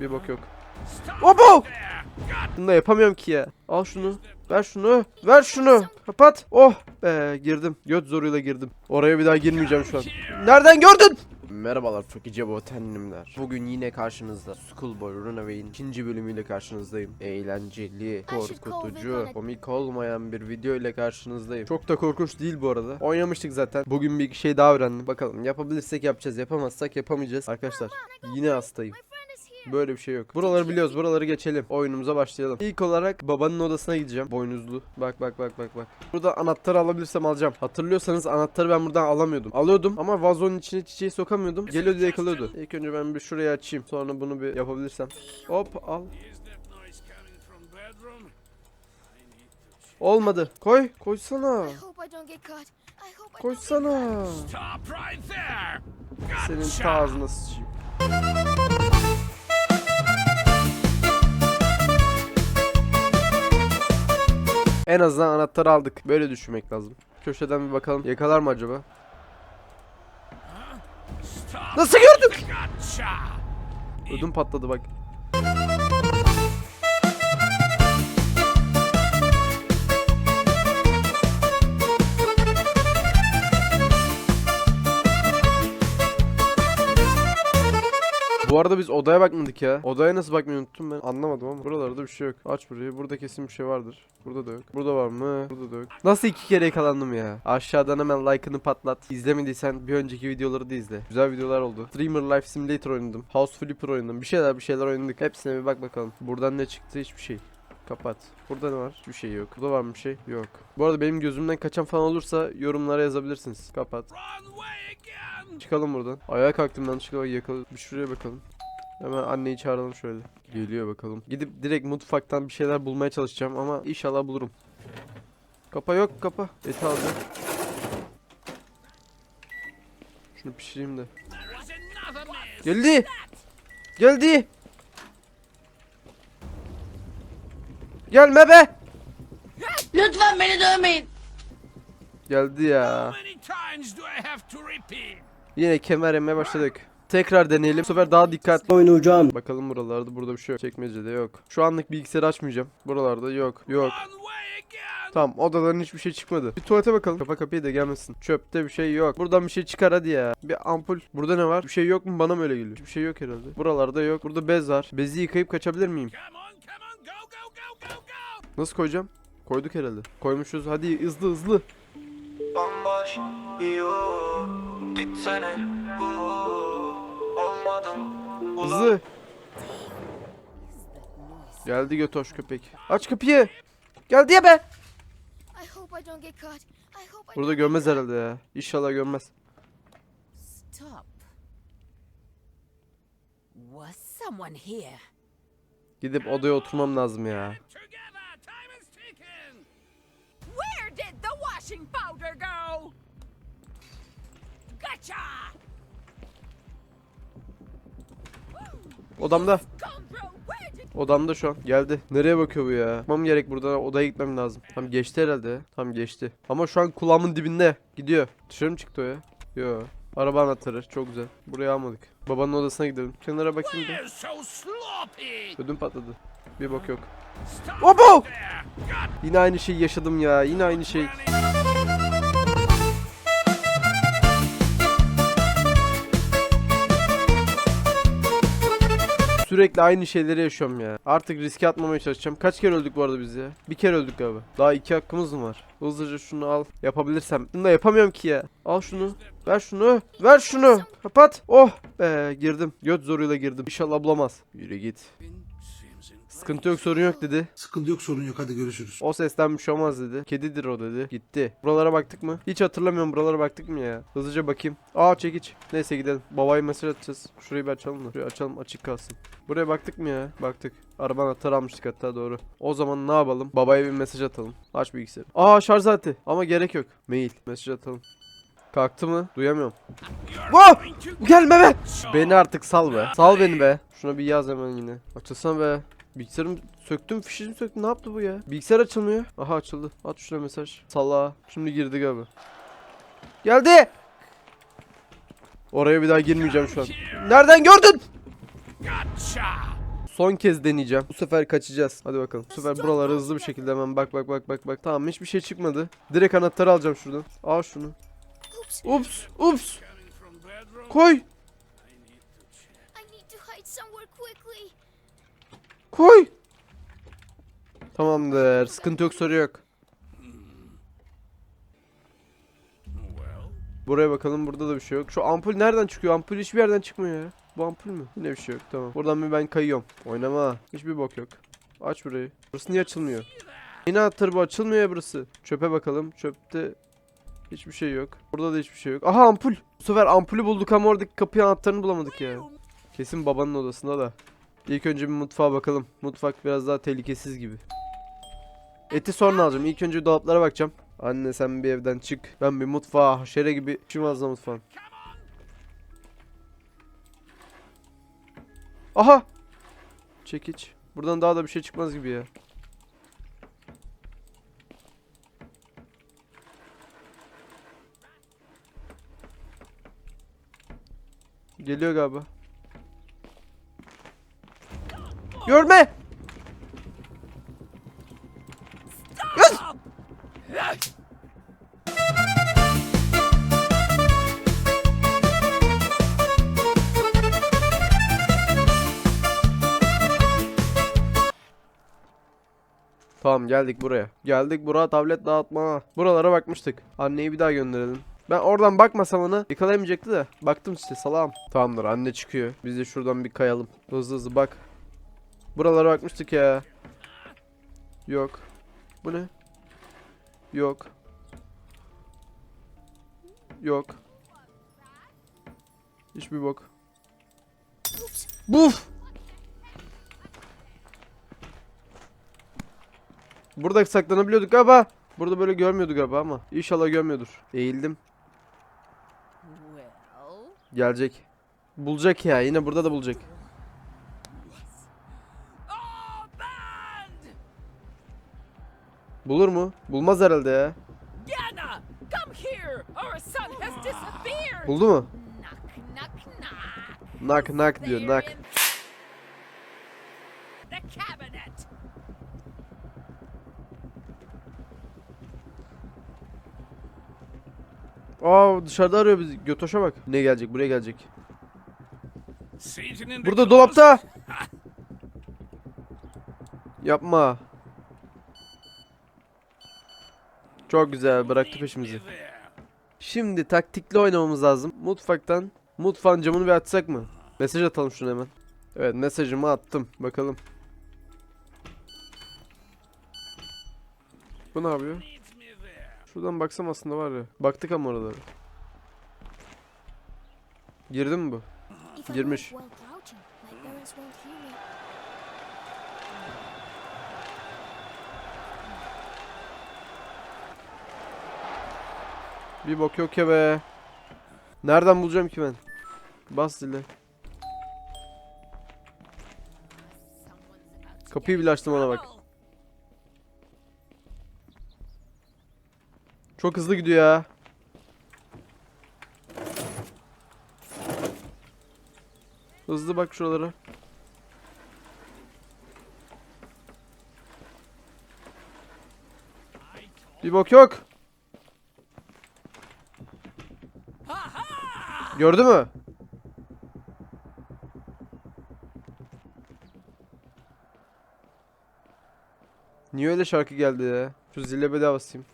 Bir bok yok. Obo! Bunu da yapamıyorum ki ya. Al şunu. Ver şunu. Ver şunu. Kapat. Oh be girdim. Göt zoruyla girdim. Oraya bir daha girmeyeceğim şu an. Nereden gördün? Merhabalar Fakice Botanimler. Bugün yine karşınızda Schoolboy Runaway'in ikinci bölümüyle karşınızdayım. Eğlenceli, korkutucu, komik olmayan bir video ile karşınızdayım. Çok da korkunç değil bu arada. Oynamıştık zaten. Bugün bir iki şey daha öğrendim. Bakalım yapabilirsek yapacağız, yapamazsak yapamayacağız. Arkadaşlar yine hastayım. Böyle bir şey yok. Buraları biliyoruz. Buraları geçelim. Oyunumuza başlayalım. İlk olarak babanın odasına gideceğim. Boynuzlu. Bak bak bak bak bak. Burada anahtarı alabilirsem alacağım. Hatırlıyorsanız anahtarı ben buradan alamıyordum. Alıyordum ama vazonun içine çiçeği sokamıyordum. Geliyordu yakalıyordu. İlk önce ben bir şuraya açayım. Sonra bunu bir yapabilirsem. Hop al. Olmadı. Koy. Koysana. Koysana. Senin ta ağzına sıçayım. En azından anahtarı aldık. Böyle düşünmek lazım. Köşeden bir bakalım. Yakalar mı acaba? Nasıl gördün? Gotcha! Ödüm patladı bak. Bu arada biz odaya bakmadık ya. Odaya nasıl bakmayı unuttum ben. Anlamadım ama buralarda bir şey yok. Aç burayı. Burada kesin bir şey vardır. Burada da yok. Burada var mı? Burada da yok. Nasıl iki kere yakalandım ya? Aşağıdan hemen like'ını patlat. İzlemediysen bir önceki videoları da izle. Güzel videolar oldu. Streamer Life Simulator oynadım. House Flipper oynadım. Bir şeyler bir şeyler oynadık. Hepsine bir bak bakalım. Buradan ne çıktı? Hiçbir şey. Kapat. Burada ne var? Hiçbir şey yok. Burada var mı bir şey? Yok. Bu arada benim gözümden kaçan falan olursa yorumlara yazabilirsiniz. Kapat. Run away again! Çıkalım buradan. Ayağa kalktım yanlışlıkla bak yakaladım. Bir şuraya bakalım. Hemen anneyi çağıralım şöyle. Geliyor bakalım. Gidip direkt mutfaktan bir şeyler bulmaya çalışacağım ama inşallah bulurum. Kapa yok kapa. Eti alacağım. Şunu pişireyim de. Geldi. Geldi. Gelme be. Lütfen beni dövmeyin. Geldi ya. Yine kemer yemeye başladık. Tekrar deneyelim. Bu sefer daha dikkatli oynayacağım. Bakalım buralarda burada bir şey yok. Çekmecede yok. Şu anlık bilgisayarı açmayacağım. Buralarda yok. Yok. Tamam odaların hiçbir şey çıkmadı. Bir tuvalete bakalım. Kapa kapıyı da gelmesin. Çöpte bir şey yok. Buradan bir şey çıkar hadi ya. Bir ampul. Burada ne var? Bir şey yok mu? Bana mı öyle geliyor? Bir şey yok herhalde. Buralarda yok. Burada bez var. Bezi yıkayıp kaçabilir miyim? Nasıl koyacağım? Koyduk herhalde. Koymuşuz. Hadi hızlı hızlı. Bomboş yo Gitsene Olmadım Hızlı. Geldi götoş köpek. Aç kapıyı. Geldi ya be. I hope I don't get caught. I hope I Burada get herhalde ya. İnşallah görmez. Stop. Was someone here? Gidip odaya oturmam lazım ya. Odamda. Odamda şu an. Geldi. Nereye bakıyor bu ya? Gitmem gerek buradan. Odaya gitmem lazım. Tam geçti herhalde. Tam geçti. Ama şu an kulağımın dibinde. Gidiyor. Dışarı mı çıktı o ya? Yo. Araba anahtarı. Çok güzel. Buraya almadık. Babanın odasına gidelim. Kenara bakayım da. Ödüm patladı. Bir bok yok. Obo! Yine aynı şeyi yaşadım ya. Yine aynı şey. Sürekli aynı şeyleri yaşıyorum ya. Artık riske atmamaya çalışacağım. Kaç kere öldük bu arada biz ya? Bir kere öldük galiba. Daha iki hakkımız mı var? Hızlıca şunu al. Yapabilirsem. Bunu da yapamıyorum ki ya. Al şunu. Ver şunu. Ver şunu. Kapat. Oh be girdim. Göt zoruyla girdim. İnşallah bulamaz. Yürü git. Sıkıntı yok sorun yok dedi. Sıkıntı yok sorun yok hadi görüşürüz. O sesten bir şey olmaz dedi. Kedidir o dedi. Gitti. Buralara baktık mı? Hiç hatırlamıyorum buralara baktık mı ya? Hızlıca bakayım. Aa çekiç. Neyse gidelim. Babaya mesaj atacağız. Şurayı bir açalım da. Şurayı açalım açık kalsın. Buraya baktık mı ya? Baktık. Araba anahtarı almıştık hatta doğru. O zaman ne yapalım? Babaya bir mesaj atalım. Aç bilgisayarı. Aa şarj aleti. Ama gerek yok. Mail. Mesaj atalım. Kalktı mı? Duyamıyorum. Wow! Gelme be! Beni artık sal be. Sal beni be. Şuna bir yaz hemen yine. Açılsana be. Bilgisayarım söktüm fişini söktüm ne yaptı bu ya? Bilgisayar açılmıyor. Aha açıldı. At şuna mesaj. Salla. Şimdi girdi galiba. Geldi. Oraya bir daha girmeyeceğim şu an. Nereden gördün? Son kez deneyeceğim. Bu sefer kaçacağız. Hadi bakalım. Bu sefer buralara hızlı bir şekilde hemen bak bak bak bak bak. Tamam hiçbir şey çıkmadı. Direkt anahtarı alacağım şuradan. Al şunu. Ups ups. Koy. Koy. Tamamdır. Sıkıntı yok soru yok. Buraya bakalım burada da bir şey yok. Şu ampul nereden çıkıyor? Ampul hiçbir yerden çıkmıyor ya. Bu ampul mü? Yine bir şey yok tamam. Buradan bir ben kayıyorum. Oynama. Hiçbir bok yok. Aç burayı. Burası niye açılmıyor? Yine anahtarı bu açılmıyor ya burası. Çöpe bakalım. Çöpte hiçbir şey yok. Burada da hiçbir şey yok. Aha ampul. Bu sefer ampulü bulduk ama oradaki kapı anahtarını bulamadık ya. Kesin babanın odasında da. İlk önce bir mutfağa bakalım. Mutfak biraz daha tehlikesiz gibi. Eti sonra alacağım. İlk önce dolaplara bakacağım. Anne sen bir evden çık. Ben bir mutfağa haşere gibi işim az mutfağın. Aha! Çekiç. Buradan daha da bir şey çıkmaz gibi ya. Geliyor galiba. Görme! Tamam geldik buraya. Geldik buraya tablet dağıtma. Buralara bakmıştık. Anneyi bir daha gönderelim. Ben oradan bakmasam onu yakalayamayacaktı da. Baktım işte salam. Tamamdır anne çıkıyor. Biz de şuradan bir kayalım. Hızlı hızlı bak. Buralara bakmıştık ya. Yok. Bu ne? Yok. Yok. Hiçbir bok. Buf! Burada saklanabiliyorduk galiba. Burada böyle görmüyorduk galiba ama. İnşallah görmüyordur. Eğildim. Gelecek. Bulacak ya. Yine burada da bulacak. Bulur mu? Bulmaz herhalde ya. Yana, come here! Our son has disappeared! Buldu mu? Knock, knock, knock! Nak nak diyor nak. in The cabinet! Aa dışarıda arıyor bizi. Götoş'a bak. Ne gelecek? Buraya gelecek. Burada dolapta. Yapma. Çok güzel. Bıraktı peşimizi. Şimdi taktikli oynamamız lazım. Mutfaktan mutfağın camını bir açsak mı? Mesaj atalım şuna hemen. Evet mesajımı attım. Bakalım. Bu ne yapıyor? Şuradan baksam aslında var ya. Baktık ama oralara. Girdi mi bu? Girmiş. Bir bok yok ya be. Nereden bulacağım ki ben? Bas to Kapıyı bile açtım ona bak. Çok hızlı gidiyor ya. Hızlı bak şuralara. Bir bok yok. Gördü mü? Niye öyle şarkı geldi ya? Şu zile bedava basayım.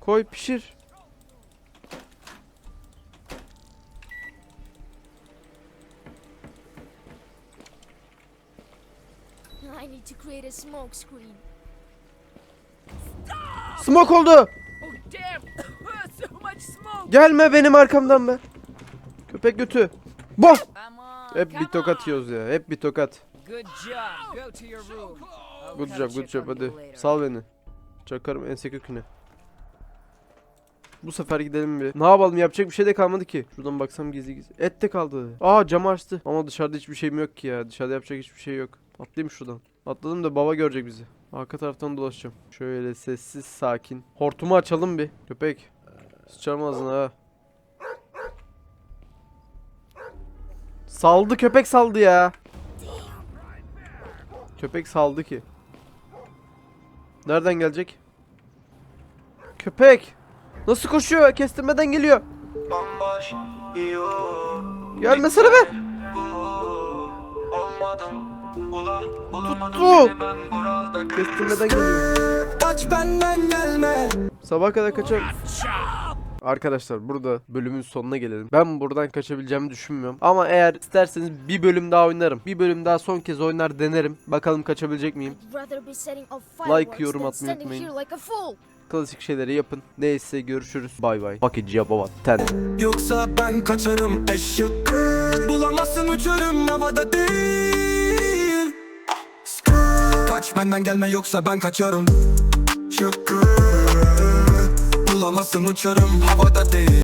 Coming! Damn I need to create a smoke screen. Smoke oldu. Oh, damn! so much smoke! Gelme benim arkamdan be. Köpek götü. On, Hep bir tokat yiyoruz ya. Hep bir tokat. Good job. Go to your room. Good job, good job hadi. Sal beni. Çakarım ense köküne. Bu sefer gidelim bir. Ne yapalım yapacak bir şey de kalmadı ki. Şuradan baksam gizli gizli. Et de kaldı. Aa cam açtı. Ama dışarıda hiçbir şeyim yok ki ya. Dışarıda yapacak hiçbir şey yok. Atlayayım şuradan. Atladım da baba görecek bizi. Arka taraftan dolaşacağım. Şöyle sessiz sakin. Hortumu açalım bir. Köpek. Sıçarım ağzına ha. Saldı köpek saldı ya. Köpek saldı ki. Nereden gelecek? Köpek. Nasıl koşuyor? Kestirmeden geliyor. Gelmesene be. Olmadım Tuttu. Kestirmeden geliyor. Kaç benden gelme Sabah kadar kaçar. Arkadaşlar burada bölümün sonuna gelelim. Ben buradan kaçabileceğimi düşünmüyorum. Ama eğer isterseniz bir bölüm daha oynarım. Bir bölüm daha son kez oynar denerim. Bakalım kaçabilecek miyim? Fireworks yorum atmayı unutmayın. like. Klasik şeyleri yapın. Neyse görüşürüz. Bay bay. Bakıcıya baba. Ten. Yoksa ben kaçarım eşek Bulamazsın uçarım havada değil Kaç benden gelme yoksa ben kaçarım. Şıkkı Bulamazsın uçarım. Havada değil